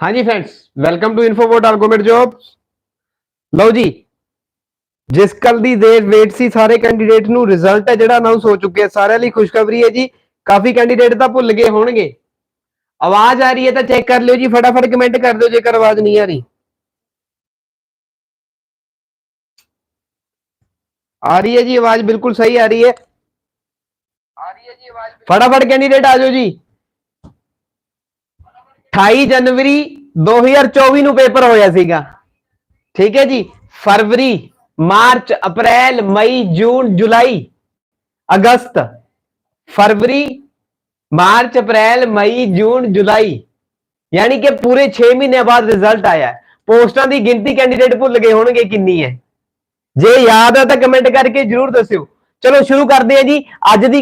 ਹਾਂਜੀ friends welcome to infobot argument jobs ਲਓ ਜੀ ਜਿਸ ਕੱਲ ਦੀ ਦੇਰ ਵੇਟ ਸੀ ਸਾਰੇ ਕੈਂਡੀਡੇਟ ਨੂੰ ਰਿਜ਼ਲਟ ਹੈ ਜਿਹੜਾ ਅਨਾਉਂਸ ਹੋ ਚੁੱਕਿਆ ਸਾਰਿਆਂ ਲਈ ਖੁਸ਼ਖਬਰੀ ਹੈ ਜੀ। ਕਾਫੀ ਕੈਂਡੀਡੇਟ ਤਾਂ ਭੁੱਲ ਗਏ ਹੋਣਗੇ। ਆਵਾਜ਼ ਆ ਰਹੀ ਹੈ ਤਾਂ ਚੈੱਕ ਕਰ ਲਿਓ ਜੀ ਫਟਾਫਟ ਕਮੈਂਟ ਕਰ ਦਿਓ ਜੇਕਰ ਆਵਾਜ਼ ਨਹੀਂ ਆ ਰਹੀ। ਆ ਰਹੀ ਹੈ ਜੀ ਆਵਾਜ਼ ਬਿਲਕੁਲ ਸਹੀ ਆ ਰਹੀ ਹੈ। ਆ ਰਹੀ ਹੈ ਜੀ ਆਵਾਜ਼ ਫਟਾਫਟ ਕੈਂਡੀਡੇਟ ਆ ਜਾਓ ਜੀ। 28 ਜਨਵਰੀ 2024 ਨੂੰ ਪੇਪਰ ਹੋਇਆ ਸੀਗਾ। ਠੀਕ ਹੈ ਜੀ? ਫਰਵਰੀ, ਮਾਰਚ, ਅਪ੍ਰੈਲ, ਮਈ, ਜੂਨ, ਜੁਲਾਈ, ਅਗਸਤ, ਫਰਵਰੀ, ਮਾਰਚ, ਅਪ੍ਰੈਲ, ਮਈ, ਜੂਨ, ਜੁਲਾਈ, ਯਾਨੀ ਕਿ ਪੂਰੇ 6 ਮਹੀਨੇ ਬਾਅਦ ਰਿਜ਼ਲਟ ਆਇਆ। ਪੋਸਟਾਂ ਦੀ ਗਿਣਤੀ ਕੈਂਡੀਡੇਟ ਭੁੱਲ ਗਏ ਹੋਣਗੇ ਕਿੰਨੀ ਹੈ। ਜੇ ਯਾਦ ਹੈ ਤਾਂ ਕਮੈਂਟ ਕਰਕੇ ਜਰੂਰ ਦੱਸਿਓ। ਚਲੋ ਸ਼ੁਰੂ ਕਰਦੇ ਹਾਂ ਜੀ। ਅੱਜ ਦੀ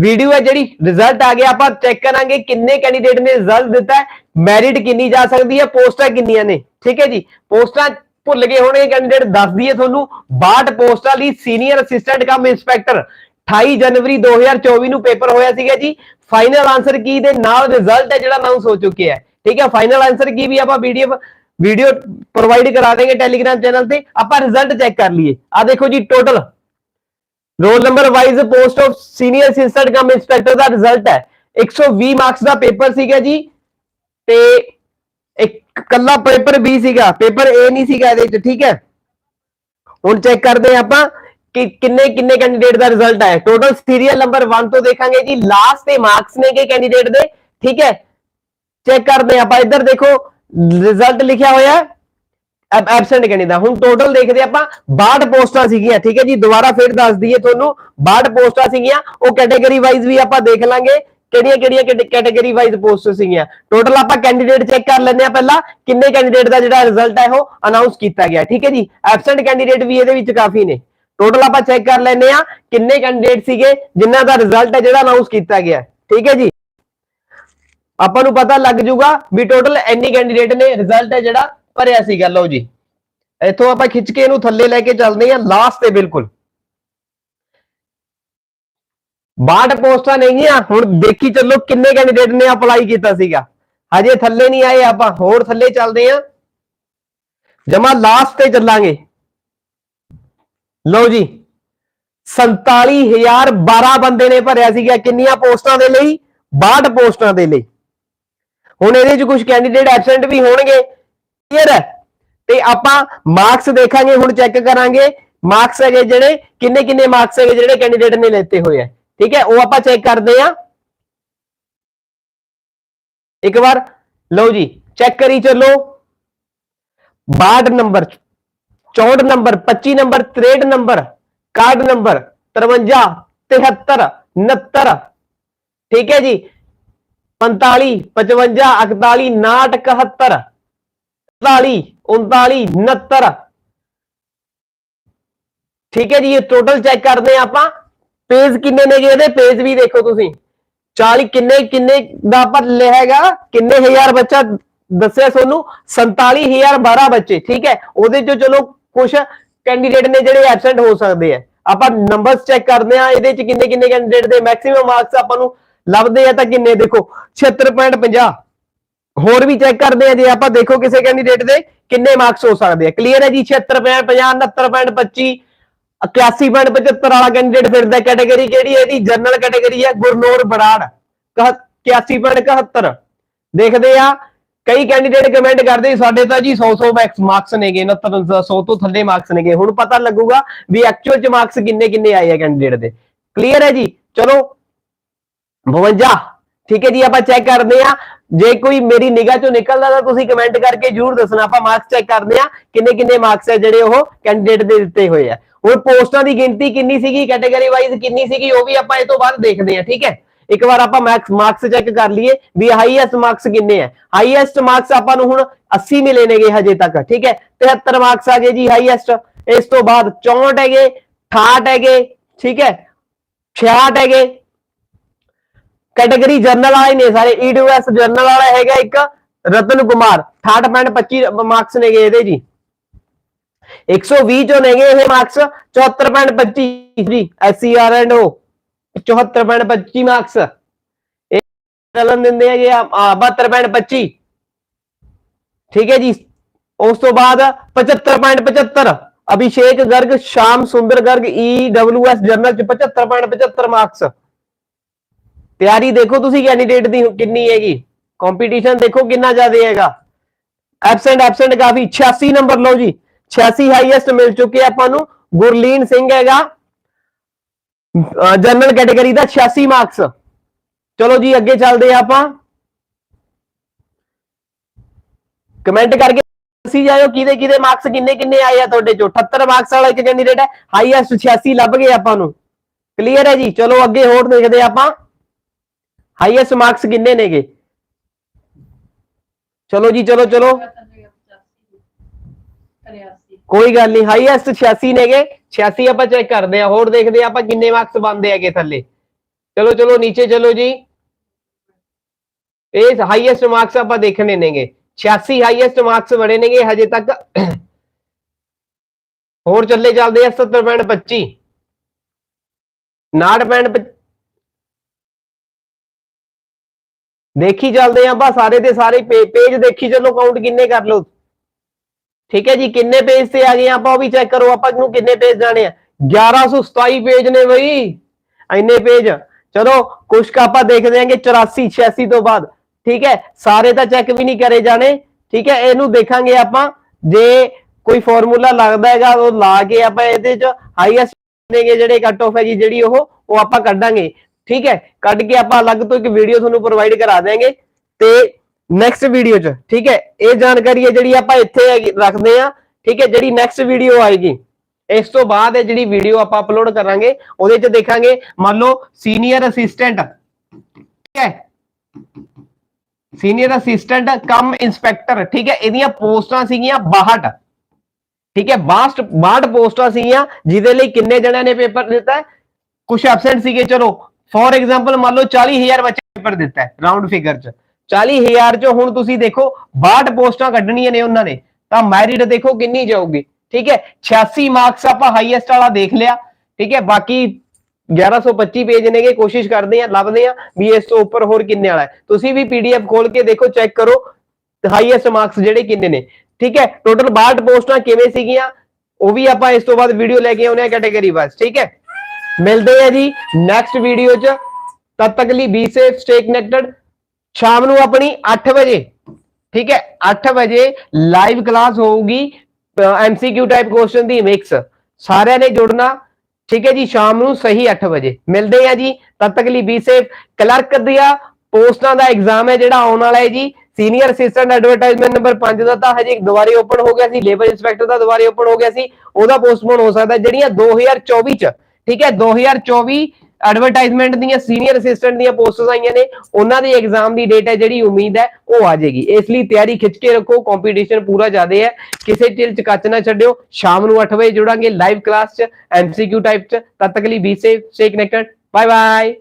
ਵੀਡੀਓ ਹੈ ਜਿਹੜੀ ਰਿਜ਼ਲਟ ਆ ਗਿਆ ਆਪਾਂ ਚੈੱਕ ਕਰਾਂਗੇ ਕਿੰਨੇ ਕੈਂਡੀਡੇਟ ਨੇ ਰਿਜ਼ਲਟ ਦਿੱਤਾ ਮੈਰਿਟ ਕਿੰਨੀ ਜਾ ਸਕਦੀ ਹੈ, ਪੋਸਟਾਂ ਕਿੰਨੀਆਂ ਨੇ, ਠੀਕ ਹੈ ਜੀ? ਪੋਸਟਾਂ ਭੁੱਲ ਗਏ ਹੋਣਗੇ ਕੈਂਡੀਡੇਟ ਦੱਸ ਦਈਏ ਤੁਹਾਨੂੰ 62 ਪੋਸਟਾਂ ਲਈ ਸੀਨੀਅਰ ਅਸਿਸਟੈਂਟ ਕਮ ਇੰਸਪੈਕਟਰ 28 ਜਨਵਰੀ 2024 ਨੂੰ ਪੇਪਰ ਹੋਇਆ ਸੀਗਾ ਜੀ। ਫਾਈਨਲ ਆਨਸਰ ਕੀ ਦੇ ਨਾਲ ਰਿਜ਼ਲਟ ਹੈ ਜਿਹੜਾ ਅਨਾਉਂਸ ਹੋ ਚੁੱਕਿਆ ਹੈ, ਠੀਕ ਹੈ? ਫਾਈਨਲ ਆਨਸਰ ਕੀ ਵੀ ਆਪਾਂ ਵੀਡੀਓ ਵੀਡੀਓ ਪ੍ਰੋਵਾਈਡ ਕਰਾ ਦੇਂਗੇ ਟੈਲੀਗ੍ਰਾਮ ਚੈਨਲ ਤੇ, ਆਪਾਂ ਰਿਜ਼ਲਟ ਚੈੱਕ ਕਰ ਲਈਏ। ਆ ਦੇਖੋ ਜੀ total roll number wise post of senior assistant cum inspector the result ਹੈ। 120 ਮਾਰਕਸ ਦਾ ਪੇਪਰ ਸੀਗਾ ਜੀ। ਤੇ ਇੱਕ ਕੱਲਾ ਪੇਪਰ B ਸੀਗਾ। ਪੇਪਰ A ਨਹੀਂ ਸੀਗਾ ਇਹਦੇ ਵਿੱਚ, ਠੀਕ ਹੈ। ਹੁਣ ਚੈੱਕ ਕਰਦੇ ਹਾਂ ਆਪਾਂ ਕਿ ਕਿੰਨੇ ਕਿੰਨੇ ਕੈਂਡੀਡੇਟ ਦਾ ਰਿਜ਼ਲਟ ਆਇਆ। ਟੋਟਲ ਸੀਰੀਅਲ ਨੰਬਰ 1 ਤੋਂ ਦੇਖਾਂਗੇ ਜੀ। ਲਾਸਟ ਤੇ ਮਾਰਕਸ ਨੇਗੇ ਕੈਂਡੀਡੇਟ ਦੇ, ਠੀਕ ਹੈ। ਚੈੱਕ ਕਰਦੇ ਹਾਂ ਆਪਾਂ। ਇੱਧਰ ਦੇਖੋ ਰਿਜ਼ਲਟ ਲਿਖਿਆ ਹੋਇਆ ਐਬਸੈਂਟ ਕੈਂਡੀਡੇਟ ਹੁਣ ਟੋਟਲ ਦੇਖਦੇ ਆਪਾਂ 62 ਪੋਸਟਾਂ ਸੀਗੀਆਂ, ਠੀਕ ਹੈ ਜੀ? ਦੁਬਾਰਾ ਫਿਰ ਦੱਸ ਦਈਏ ਤੁਹਾਨੂੰ 62 ਪੋਸਟਾਂ ਸੀਗੀਆਂ, ਉਹ ਕੈਟਾਗਰੀ ਵਾਈਜ਼ ਵੀ ਆਪਾਂ ਦੇਖ ਲਾਂਗੇ, ਕਿਹੜੀਆਂ ਕਿਹੜੀਆਂ ਕੈਟਾਗਰੀ ਵਾਈਜ਼ ਪੋਸਟ ਸੀਗੀਆਂ। ਟੋਟਲ ਆਪਾਂ ਕੈਂਡੀਡੇਟ ਚੈੱਕ ਕਰ ਲੈਂਦੇ ਆ ਪਹਿਲਾਂ, ਕਿੰਨੇ ਕੈਂਡੀਡੇਟ ਦਾ ਜਿਹੜਾ ਰਿਜ਼ਲਟ ਹੈ ਉਹ ਅਨਾਉਂਸ ਕੀਤਾ ਗਿਆ, ਠੀਕ ਹੈ ਜੀ? ਐਬਸੈਂਟ ਕੈਂਡੀਡੇਟ ਵੀ ਇਹਦੇ ਵਿੱਚ ਕਾਫੀ ਨੇ। ਟੋਟਲ ਆਪਾਂ ਚੈੱਕ ਕਰ ਲੈਂਦੇ ਆ ਕਿੰਨੇ ਕੈਂਡੀਡੇਟ ਸੀਗੇ, ਜਿਨ੍ਹਾਂ ਦਾ ਰਿਜ਼ਲਟ ਹੈ ਜਿਹੜਾ ਅਨਾਉਂਸ ਕੀਤਾ ਗਿਆ, ਠੀਕ ਹੈ ਜੀ? ਆਪਾਂ ਨੂੰ ਪਤਾ ਲੱਗ ਜੂਗਾ ਵੀ ਟੋਟਲ ਐਨੀ ਕੈਂਡੀਡੇਟ ਨੇ ਰਿਜ਼ਲਟ ਹੈ ਜਿਹੜਾ ਭਰਿਆ ਸੀਗਾ ਲਓ ਜੀ। ਇੱਥੋਂ ਆਪਾਂ ਖਿੱਚ ਕੇ ਇਹਨੂੰ ਥੱਲੇ ਲੈ ਕੇ ਚੱਲਦੇ ਹਾਂ ਲਾਸਟ ਤੇ ਬਿਲਕੁਲ। 62 ਪੋਸਟਾਂ ਨੇਗੀਆਂ ਹੁਣ ਦੇਖੀ ਚੱਲੋ ਕਿੰਨੇ ਕੈਂਡੀਡੇਟ ਨੇ ਅਪਲਾਈ ਕੀਤਾ ਸੀਗਾ। ਹਜੇ ਥੱਲੇ ਨਹੀਂ ਆਏ ਆਪਾਂ, ਹੋਰ ਥੱਲੇ ਚੱਲਦੇ ਆ ਜਮਾ ਲਾਸਟ ਤੇ ਚੱਲਾਂਗੇ। ਲਓ ਜੀ 47012 ਬੰਦੇ ਨੇ ਭਰਿਆ ਸੀਗਾ, ਕਿੰਨੀਆਂ ਪੋਸਟਾਂ ਦੇ ਲਈ? 62 ਪੋਸਟਾਂ ਦੇ ਲਈ। ਹੁਣ ਇਹਦੇ ਚ ਕੁਝ ਕੈਂਡੀਡੇਟ ਐਬਸੈਂਟ ਵੀ ਹੋਣਗੇ ਕਲੀਅਰ ਹੈ? ਤੇ ਆਪਾਂ ਮਾਰਕਸ ਦੇਖਾਂਗੇ, ਹੁਣ ਚੈੱਕ ਕਰਾਂਗੇ। ਮਾਰਕਸ ਹੈਗੇ ਜਿਹੜੇ, ਕਿੰਨੇ ਕਿੰਨੇ ਮਾਰਕਸ ਹੈਗੇ ਜਿਹੜੇ ਕੈਂਡੀਡੇਟ ਨੇ ਲੈਤੇ ਹੋਏ ਆ। ਠੀਕ ਹੈ? ਉਹ ਆਪਾਂ ਚੈੱਕ ਕਰਦੇ ਆ ਇੱਕ ਵਾਰ, ਲਓ ਜੀ ਚੈੱਕ ਕਰੀ ਚੱਲੋ। 62 number 64 number 25 number 63 number card number 53 73 69 ਠੀਕ ਹੈ ਜੀ? 45 55 41 59 71 43 39 69 ਠੀਕ ਹੈ ਜੀ, ਇਹ ਟੋਟਲ ਚੈੱਕ ਕਰਦੇ ਆ ਆਪਾਂ। ਪੇਜ ਕਿੰਨੇ ਨੇ ਜੀ ਇਹਦੇ? ਪੇਜ ਵੀ ਦੇਖੋ ਤੁਸੀਂ। 40 ਕਿੰਨੇ ਕਿੰਨੇ ਦਾ ਆਪਾਂ ਲਿਆ ਕਿੰਨੇ ਹਜ਼ਾਰ ਬੱਚਾ ਦੱਸਿਆ ਤੁਹਾਨੂੰ? 47012 ਬੱਚੇ, ਠੀਕ ਹੈ? ਉਹਦੇ ਚੋਂ ਚਲੋ ਕੁਝ ਕੈਂਡੀਡੇਟ ਨੇ ਜਿਹੜੇ ਐਬਸੈਂਟ ਹੋ ਸਕਦੇ ਆ। ਆਪਾਂ ਨੰਬਰਸ ਚੈੱਕ ਕਰਦੇ ਆ ਇਹਦੇ ਚ ਕਿੰਨੇ ਕਿੰਨੇ ਕੈਂਡੀਡੇਟ ਦੇ ਮੈਕਸਿਮਮ ਮਾਰਕਸ ਆਪਾਂ ਨੂੰ ਲੱਭਦੇ ਆ ਤਾਂ ਕਿੰਨੇ? ਦੇਖੋ 76.50 ਹੋਰ ਵੀ ਚੈੱਕ ਕਰਦੇ ਆ, ਜੇ ਆਪਾਂ ਦੇਖੋ ਕਿਸੇ ਕੈਂਡੀਡੇਟ ਦੇ ਕਿੰਨੇ ਮਾਰਕਸ ਹੋ ਸਕਦੇ ਆ। ਕਲੀਅਰ ਹੈ ਜੀ 76.50 69.25 81.75 ਵਾਲਾ ਕੈਂਡੀਡੇਟ ਫਿਰਦਾ ਕੈਟਾਗਰੀ ਕਿਹੜੀ ਹੈ ਇਹਦੀ ਜਨਰਲ ਕੈਟਾਗਰੀ ਹੈ, ਗੁਰਨੌਰ ਬਰਾੜ 81.71 ਦੇਖਦੇ ਆ, ਕਈ ਕੈਂਡੀਡੇਟ ਕਮੈਂਟ ਕਰਦੇ ਸਾਡੇ ਤਾਂ ਜੀ 100 100 ਮਾਰਕਸ ਨੇਗੇ 69 100 ਤੋਂ ਥੱਲੇ ਮਾਰਕਸ ਨੇਗੇ। ਹੁਣ ਪਤਾ ਲੱਗੂਗਾ ਵੀ ਐਕਚੁਅਲ ਚ ਮਾਰਕਸ ਕਿੰਨੇ ਕਿੰਨੇ ਆਏ ਆ ਕੈਂਡੀਡੇਟ ਦੇ। ਕਲੀਅਰ ਹੈ ਜੀ? ਚਲੋ 52 ਠੀਕ ਹੈ ਜੀ, ਆਪਾਂ ਚੈੱਕ ਕਰਦੇ ਆ ਜੇ ਕੋਈ ਮੇਰੀ ਨਿਗਾਹ ਚੋਂ ਨਿਕਲਦਾ ਤਾਂ ਤੁਸੀਂ ਕਮੈਂਟ ਕਰਕੇ ਜਰੂਰ ਦੱਸਣਾ। ਆਪਾਂ ਮਾਰਕਸ ਚੈੱਕ ਕਰਦੇ ਆ ਕਿੰਨੇ ਕਿੰਨੇ ਮਾਰਕਸ ਹੈ ਜਿਹੜੇ ਉਹ ਕੈਂਡੀਡੇਟ ਦੇ ਦਿੱਤੇ ਹੋਏ ਆ। ਹੁਣ ਪੋਸਟਾਂ ਦੀ ਗਿਣਤੀ ਕਿੰਨੀ ਸੀਗੀ ਕੈਟਾਗਰੀ ਵਾਈਜ਼ ਕਿੰਨੀ ਸੀਗੀ, ਉਹ ਵੀ ਆਪਾਂ ਇਹ ਤੋਂ ਬਾਅਦ ਦੇਖਦੇ ਆ ਠੀਕ ਹੈ? ਇੱਕ ਵਾਰ ਆਪਾਂ ਮਾਰਕਸ ਮਾਰਕਸ ਚੈੱਕ ਕਰ ਲਈਏ ਵੀ ਹਾਈਐਸਟ ਮਾਰਕਸ ਕਿੰਨੇ ਹੈ ਹਾਈਐਸਟ ਮਾਰਕਸ ਆਪਾਂ ਨੂੰ ਹੁਣ 80 ਮਿਲੇ ਨੇਗੇ ਹਜੇ ਤੱਕ, ਠੀਕ ਹੈ? 73 ਮਾਰਕਸ ਆ ਗਏ ਜੀ ਹਾਈਐਸਟ ਇਸ ਤੋਂ ਬਾਅਦ 64 ਹੈਗੇ 68 ਹੈਗੇ, ਠੀਕ ਹੈ? 66 ਹੈਗੇ ਕੈਟਾਗਰੀ ਜਰਨਲ ਵਾਲੇ ਨੇ ਸਾਰੇ e ਈਡਬਲਯੂਐਸ ਜਰਨਲ ਵਾਲਾ ਹੈਗਾ ਇੱਕ, ਰਤਨ ਕੁਮਾਰ 68.25 ਮਾਰਕਸ ਨੇਗੇ ਇਹਦੇ ਜੀ। 120 ਚੋਂ ਨੇਗੇ ਇਹ ਮਾਰਕਸ 74.25 ਜੀ ਐਸਸੀਆਰ ਐਂਡ ਉਹ 74.25 ਮਾਰਕਸ ਇਹ ਚੱਲਣ ਦਿੰਦੇ ਹੈਗੇ ਆ 72.25 ਠੀਕ ਹੈ ਜੀ, ਉਸ ਤੋਂ ਬਾਅਦ 75.75 Abhishek Garg, Sham Sundar Garg E EWS general ਚ 75.75 ਮਾਰਕਸ ਤਿਆਰੀ ਦੇਖੋ ਤੁਸੀਂ ਕੈਂਡੀਡੇਟ ਦੀ ਕਿੰਨੀ ਹੈਗੀ। ਕੰਪੀਟੀਸ਼ਨ ਦੇਖੋ ਕਿੰਨਾ ਜ਼ਿਆਦਾ ਹੈਗਾ। ਐਬਸੈਂਟ ਐਬਸੈਂਟ ਕਾਫੀ। 86 ਨੰਬਰ ਲਓ ਜੀ। 86 ਹਾਈਐਸਟ ਮਿਲ ਚੁੱਕੇ ਆਪਾਂ ਨੂੰ। ਗੁਰਲੀਨ ਸਿੰਘ ਹੈਗਾ। ਜਨਰਲ ਕੈਟਾਗਰੀ ਦਾ 86 ਮਾਰਕਸ ਚਲੋ ਜੀ, ਅੱਗੇ ਚੱਲਦੇ ਹਾਂ ਆਪਾਂ। ਕਮੈਂਟ ਕਰਕੇ ਦੱਸੀ ਜਾਇਓ ਕਿਹਦੇ ਕਿਹਦੇ ਮਾਰਕਸ ਕਿੰਨੇ ਕਿੰਨੇ ਆਏ ਆ ਤੁਹਾਡੇ ਚੋਂ। 78 ਮਾਰਕਸ ਵਾਲਾ ਇੱਕ ਕੈਂਡੀਡੇਟ ਹੈ। ਹਾਈਐਸਟ 86 ਲੱਭ ਗਏ ਆਪਾਂ ਨੂੰ। ਕਲੀਅਰ ਹੈ ਜੀ? ਚਲੋ ਅੱਗੇ ਹੋਰ ਦੇਖਦੇ ਹਾਂ ਆਪਾਂ। ਹਾਈਐਸਟ ਮਾਰਕਸ ਕਿੰਨੇ ਨੇਗੇ? ਚਲੋ ਜੀ, ਚਲੋ ਚਲੋ। ਕੋਈ ਗੱਲ ਨਹੀਂ ਹਾਈਐਸਟ 86 ਨੇਗੇ। 86 ਆਪਾਂ ਚੈੱਕ ਕਰਦੇ ਆ ਹੋਰ ਦੇਖਦੇ ਆ ਆਪਾਂ ਕਿੰਨੇ ਮਾਰਕਸ ਬੰਦੇ ਹੈਗੇ ਥੱਲੇ। ਚਲੋ ਚਲੋ, ਨੀਚੇ ਚਲੋ ਜੀ। ਇਹ ਹਾਈਐਸਟ ਮਾਰਕਸ ਆਪਾਂ ਦੇਖਣੇ ਨੇਗੇ। 86 ਹਾਈਐਸਟ ਮਾਰਕਸ ਬਣੇ ਨੇਗੇ, ਹਜੇ ਤੱਕ। ਹੋਰ ਚੱਲੇ ਚੱਲਦੇ ਆ 70.25 59 ਦੇਖੀ ਚੱਲਦੇ ਆ ਆਪਾਂ ਸਾਰੇ ਦੇ ਸਾਰੇ ਪੇਜ ਦੇਖੀ ਚੱਲੋ ਕਾਊਂਟ ਕਿੰਨੇ ਕਰ ਲਓ। ਠੀਕ ਹੈ ਜੀ, ਕਿੰਨੇ ਪੇਜ ਤੇ ਆ ਗਏ ਆਪਾਂ, ਉਹ ਵੀ ਚੈੱਕ ਕਰੋ, ਆਪਾਂ ਨੂੰ ਕਿੰਨੇ ਪੇਜ ਜਾਣੇ ਆ। 1127 ਪੇਜ ਨੇ ਬਈ। ਇੰਨੇ ਪੇਜ ਚਲੋ, ਕੁਛ ਕੁ ਆਪਾਂ ਦੇਖਦੇ ਆਂਗੇ 84 86 ਤੋਂ ਬਾਅਦ। ਠੀਕ ਹੈ, ਸਾਰੇ ਤਾਂ ਚੈੱਕ ਵੀ ਨਹੀਂ ਕਰੇ ਜਾਣੇ। ਠੀਕ ਹੈ, ਇਹਨੂੰ ਦੇਖਾਂਗੇ ਆਪਾਂ। ਜੇ ਕੋਈ ਫਾਰਮੂਲਾ ਲੱਗਦਾ ਹੈਗਾ, ਉਹ ਲਾ ਕੇ ਆਪਾਂ ਇਹਦੇ ਚ ਹਾਈਐਸਟ ਨੇਗੇ ਜਿਹੜੇ ਕੱਟ ਆਫ ਹੈ ਜੀ, ਜਿਹੜੀ ਉਹ ਉਹ ਆਪਾਂ ਕੱਢਾਂਗੇ। ਠੀਕ ਹੈ? ਕੱਢ ਕੇ ਆਪਾਂ ਅਲੱਗ ਤੋਂ ਇੱਕ ਵੀਡੀਓ ਤੁਹਾਨੂੰ ਪ੍ਰੋਵਾਈਡ ਕਰਾ ਦੇਾਂਗੇ ਤੇ ਨੈਕਸਟ ਵੀਡੀਓ ਚ, ਠੀਕ ਹੈ? ਇਹ ਜਾਣਕਾਰੀ ਹੈ ਜਿਹੜੀ ਆਪਾਂ ਇੱਥੇ ਰੱਖਦੇ ਆ ਠੀਕ ਹੈ? ਜਿਹੜੀ ਨੈਕਸਟ ਵੀਡੀਓ ਆਏਗੀ, ਇਸ ਤੋਂ ਬਾਅਦ ਇਹ ਜਿਹੜੀ ਵੀਡੀਓ ਆਪਾਂ ਅਪਲੋਡ ਕਰਾਂਗੇ, ਉਹਦੇ ਚ ਦੇਖਾਂਗੇ, ਮੰਨ ਲਓ ਸੀਨੀਅਰ ਅਸਿਸਟੈਂਟ ਠੀਕ ਹੈ? ਸੀਨੀਅਰ ਅਸਿਸਟੈਂਟ ਕਮ ਇਨਸਪੈਕਟਰ ਠੀਕ ਹੈ? ਇਹਦੀਆਂ ਪੋਸਟਾਂ ਸੀਗੀਆਂ 62 ਠੀਕ ਹੈ? 62 62 ਪੋਸਟਾਂ ਸੀਗੀਆਂ, ਜਿਹਦੇ ਲਈ ਕਿੰਨੇ ਜਣਿਆਂ ਨੇ ਪੇਪਰ ਦਿੱਤਾ? ਹੈ ਕੁਝ ਐਬਸੈਂਟ ਸੀਗੇ, ਚਲੋ ਫੋਰ ਐਗਜ਼ਾਮਪਲ ਮੰਨ ਲਓ 40000 ਬੱਚੇ ਪੇਪਰ ਦਿੱਤਾ ਹੈ ਰਾਉਂਡ ਫਿਗਰ ਚ। 40000 ਚ ਹੁਣ ਤੁਸੀਂ ਦੇਖੋ 62 ਪੋਸਟਾਂ ਕੱਢਣੀਆਂ ਨੇ ਉਹਨਾਂ ਨੇ, ਤਾਂ ਮੈਰਿਟ ਦੇਖੋ ਕਿੰਨੀ ਜਾਊਗੀ। ਠੀਕ ਹੈ 86 ਮਾਰਕਸ ਆਪਾਂ ਹਾਈਐਸਟ ਵਾਲਾ ਦੇਖ ਲਿਆ। ਠੀਕ ਹੈ, ਬਾਕੀ 1125 ਪੇਜ ਨੇਗੇ ਕੋਸ਼ਿਸ਼ ਕਰਦੇ ਆ ਲੱਭਦੇ ਆ ਵੀ ਇਸ ਤੋਂ ਉੱਪਰ ਹੋਰ ਕਿੰਨੇ ਵਾਲਾ ਹੈ। ਤੁਸੀਂ ਵੀ ਪੀਡੀਐਫ ਖੋਲ ਕੇ ਦੇਖੋ ਚੈੱਕ ਕਰੋ ਹਾਈਐਸਟ ਮਾਰਕਸ ਜਿਹੜੇ ਕਿੰਨੇ ਨੇ। ਠੀਕ ਹੈ ਟੋਟਲ 62 ਪੋਸਟਾਂ ਕਿਵੇਂ ਸੀਗੀਆਂ, ਉਹ ਵੀ ਆਪਾਂ ਇਸ ਤੋਂ ਬਾਅਦ ਵੀਡੀਓ ਲੈ ਕੇ ਆਉਨੇ ਆ ਕੈਟਾਗਰੀ ਵਾਈਜ਼ ਠੀਕ ਹੈ ਮਿਲਦੇ ਆ ਜੀ ਨੈਕਸਟ ਵੀਡੀਓ ਚ। ਤਦ ਤੱਕ ਲਈ ਬੀ ਸੇਫ ਸਟੇ ਕਨੈਕਟਡ ਸ਼ਾਮ ਨੂੰ ਆਪਣੀ 8 ਵਜੇ, ਠੀਕ ਹੈ 8 ਵਜੇ ਲਾਈਵ ਕਲਾਸ ਹੋਊਗੀ ਐਮਸੀਕਿਊ ਟਾਈਪ ਕੁਐਸਚਨ ਦੀ ਮਿਕਸ ਸਾਰਿਆਂ ਨੇ ਜੁੜਨਾ, ਠੀਕ ਹੈ ਜੀ, ਸ਼ਾਮ ਨੂੰ ਸਹੀ 8 ਵਜੇ। ਮਿਲਦੇ ਆ ਜੀ, ਤਦ ਤੱਕ ਲਈ ਬੀ ਸੇਫ ਕਲਰਕ ਦੀਆਂ ਪੋਸਟਾਂ ਦਾ ਐਗਜ਼ਾਮ ਹੈ ਜਿਹੜਾ ਆਉਣ ਵਾਲਾ ਹੈ ਜੀ। ਸੀਨੀਅਰ ਅਸਿਸਟੈਂਟ ਐਡਵਰਟਾਈਜ਼ਮੈਂਟ ਨੰਬਰ 5 ਦਾ ਤਾਂ ਹਜੇ ਦੁਬਾਰੇ ਓਪਨ ਹੋ ਗਿਆ ਸੀ। ਲੇਬਰ ਇੰਸਪੈਕਟਰ ਦਾ ਦੁਬਾਰੇ ਓਪਨ ਹੋ ਗਿਆ ਸੀ। ਉਹਦਾ ਪੋਸਟਪੋਨ ਹੋ ਸਕਦਾ ਜਿਹੜੀਆਂ 2024 ਚ ਠੀਕ ਹੈ 2024 ਐਡਵਰਟਾਈਜ਼ਮੈਂਟ ਦੀਆਂ ਸੀਨੀਅਰ ਅਸਿਸਟੈਂਟ ਦੀਆਂ ਪੋਸਟਸ ਆਈਆਂ ਨੇ, ਉਹਨਾਂ ਦੇ ਐਗਜ਼ਾਮ ਦੀ ਡੇਟ ਹੈ ਜਿਹੜੀ, ਉਮੀਦ ਹੈ, ਉਹ ਆ ਜਾਏਗੀ। ਇਸ ਲਈ ਤਿਆਰੀ ਖਿੱਚ ਕੇ ਰੱਖੋ ਕੰਪੀਟੀਸ਼ਨ ਪੂਰਾ ਜ਼ਿਆਦਾ ਹੈ। ਕਿਸੇ ਟਿਲ ਚ ਕੱਚ ਨਾ ਛੱਡਿਓ, ਸ਼ਾਮ ਨੂੰ 8 ਵਜੇ ਜੁੜਾਂਗੇ ਲਾਈਵ ਕਲਾਸ ਚ ਐਮਸੀਕਿਊ ਟਾਈਪ ਚ। ਤਦ ਤੱਕ ਲਈ be safe stay connected bye bye